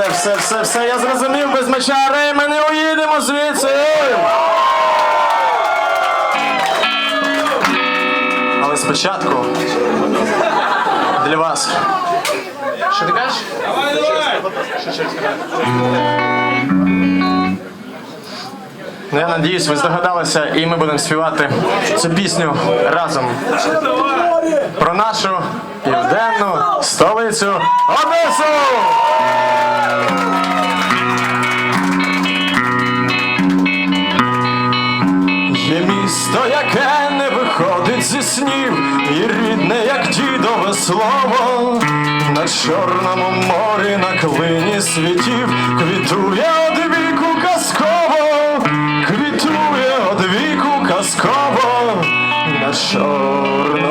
все, все, все, я зрозумів, без меча Рей, ми не уїдемо звідси. Але спочатку для вас. Що ти кажеш? Ну, я надіюсь, ви здогадалися, і ми будемо співати цю пісню разом про нашу південну столицю Одесу! Є місто, яке не виходить зі снів, і рідне, як дідове слово, на Чорному морі, на клині світів, квітує одвіку казково, квітує одвіку казково, на Чорному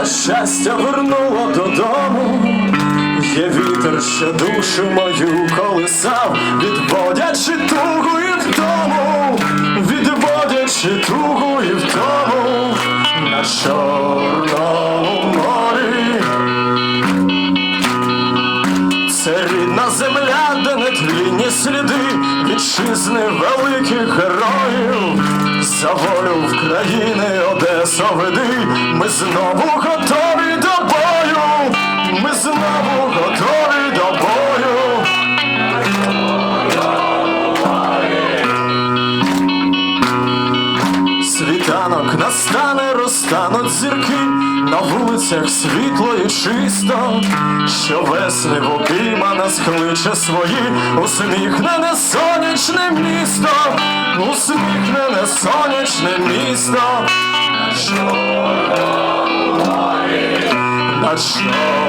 та щастя вернуло додому. Є вітер, що душу мою колисав, відводячи тугу і втому, відводячи тугу і втому на Чорному морі. Це рідна земля, де не тлінні сліди вітчизни великих героїв. За волю в країни Одесо веди, ми знову готові до бою, ми знову готові до бою. Світанок настане, розтануть зірки, на вулицях світло і чисто, що весни в обійма нас кличе свої, усміхнене сонячне місто, усміхнене сонячне місто. На морі, на чорному